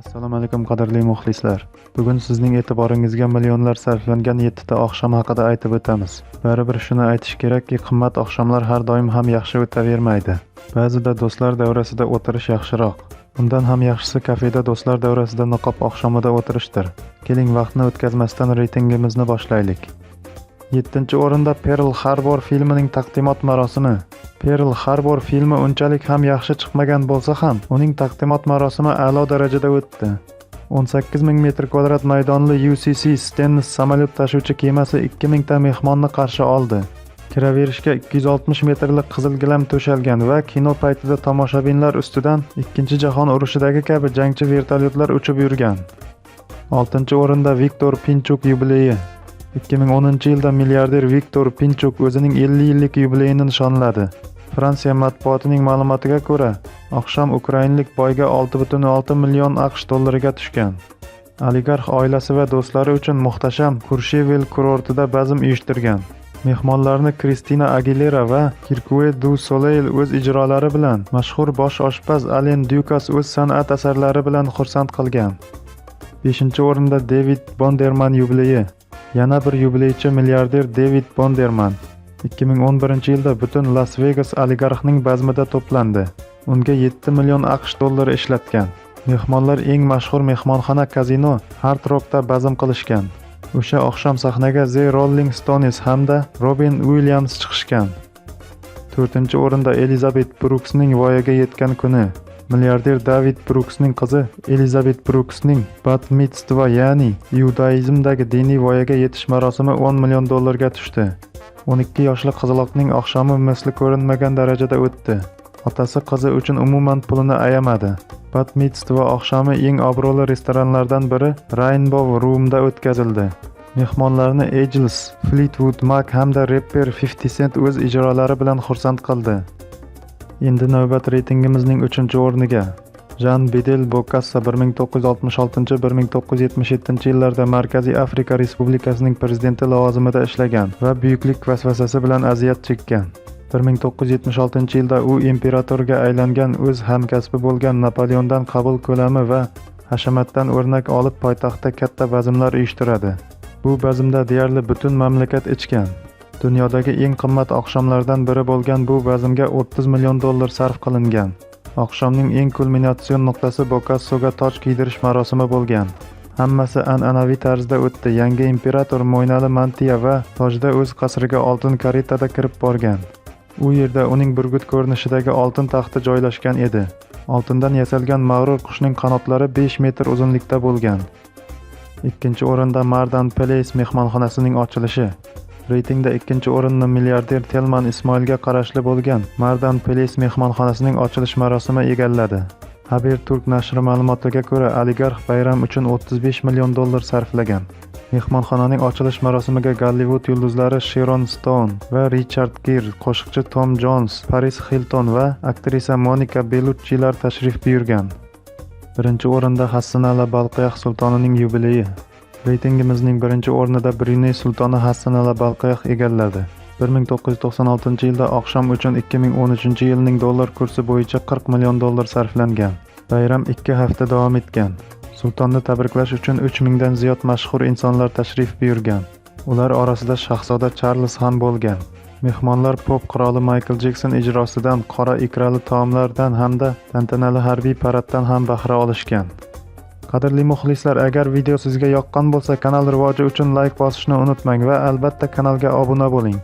assalomu alaykum qadrli muxlislar. Bugun sizning e'tiboringizga millionlar sarflangan yettita oqshom haqida aytib o'tamiz. Baribir shuni aytish kerakki qimmat oqshomlar har doim ham yaxshi o'tavermaydi. Ba'zida do'stlar davrasida o'tirish yaxshiroq. Undan ham yaxshisi kafeda do'stlar davrasida niqob oqshomida o'tirishdir. Keling vaqtni o'tkazmasdan reytingimizni boshlaylik. Yettinchi o'rinda perl harbor filmining taqdimot marosimi. Perl harbor filmi unchalik ham yaxshi chiqmagan bo'lsa ham uning taqdimot marosimi a'lo darajada o'tdi. 18 ming metr kvadrat maydonli ucc stennis samolyot tashuvchi kemasi 2000 ta mehmonni qarshi oldi. Kiraverishga 260 metrlik qizil gilam to'shalgan va kino paytida tomoshabinlar ustidan ikkinchi jahon urushidagi kabi jangchi vertolyotlar uchib yurgan. 6 o'rinda viktor pinchuk yubileyi. 2010 yilda milliarder viktor pinchuk o'zining 50 yillik yubileyini nishonladi. Fransiya matbuotining ma'lumotiga ko'ra oqshom ukrainlik boyga 6,6 million aqsh dollariga tushgan. Oligarx oilasi va do'stlari uchun muhtasham kurshevil kurortida bazm uyushtirgan. Mehmonlarni kristina agilera va kirkue du soleil o'z ijrolari bilan mashhur bosh oshpaz alen dyukas o'z san'at asarlari bilan xursand qilgan. Beshinchi o'rinda devid bonderman yubileyi. Yana bir yubileychi milliarder David bonderman. 2011 yilda butun las vegas oligarxning bazmida to'plandi. Unga 7 million aqsh dollari ishlatgan. Mehmonlar eng mashhur mehmonxona kazino hard rockda bazm qilishgan. O'sha oqshom sahnaga the rolling stones hamda robin Williams chiqishgan. 4-o'rinda Elizabeth Brooksning voyaga yetgan kuni. Milliarder david bruksning qizi elizabet bruksning batmitstva ya'ni iudaizmdagi diniy voyaga yetish marosimi 10 million dollarga tushdi. 12 yoshli qizaloqning oqshomi misli ko'rinmagan darajada o'tdi. Otasi qizi uchun umuman pulini ayamadi. Batmitstva oqshomi eng obro'li restoranlardan biri rainbow roomda o'tkazildi. Mehmonlarni ejls flitwood mak hamda repper 50 cent o'z ijrolari bilan xursand qildi. Endi navbat reytingimizning uchinchi o'rniga. Jan bedel bokassa 1966-1977 yillarda markaziy afrika respublikasining prezidenti lavozimida ishlagan va buyuklik vasvasasi bilan aziyat chekkan. 1976 yilda u imperatorga aylangan o'z hamkasbi bo'lgan napoleondan qabul ko'lami va hashamatdan o'rnak olib poytaxtda katta bazmlar uyushtiradi. Bu bazmda deyarli butun mamlakat ichgan. Dunyodagi eng qimmat oqshomlardan biri bo'lgan bu bazmga 30 million dollar sarf qilingan. Oqshomning eng kulminatsion nuqtasi bokassoga toj kiydirish marosimi bo'lgan. Hammasi an'anaviy tarzda o'tdi. Yangi imperator mo'ynali mantiya va tojda o'z qasriga oltin karitada kirib borgan. U yerda uning burgut ko'rinishidagi oltin taxti joylashgan edi. Oltindan yasalgan mag'rur qushning qanotlari 5 metr uzunlikda bo'lgan. Ikkinchi o'rinda mardan place mehmonxonasining ochilishi. Reytingda ikkinchi o'rinni milliarder telman ismoilga qarashli bo'lgan mardan Place mehmonxonasining ochilish marosimi egalladi. Haberturk nashri ma'lumotiga ko'ra oligarx bayram uchun 35 million dollar sarflagan. Mehmonxonaning ochilish marosimiga gollivud yulduzlari sheron stoun va richard gir qo'shiqchi tom jons paris hilton va aktrisa monika beluchchilar tashrif buyurgan. Birinchi o'rinda hassanala balqiyax sultonining yubileyi. Reytingimizning birinchi o'rnida bruney sultoni hassanala balqiyoh egalladi. 1996 yilda oqshom uchun 2013 yilning dollar kursi bo'yicha 40 million dollar sarflangan. Bayram ikki hafta davom etgan. Sultonni tabriklash uchun 3 mingdan ziyod mashhur insonlar tashrif buyurgan. Ular orasida shahzoda charlz ham bo'lgan. Mehmonlar pop qiroli maykl jekson ijrosidan qora ikrali taomlardan hamda tantanali harbiy paraddan ham bahra olishgan. Qadrli muxlislar agar video sizga yoqqan bo'lsa kanal rivoji uchun layk bosishni unutmang va albatta kanalga obuna bo'ling.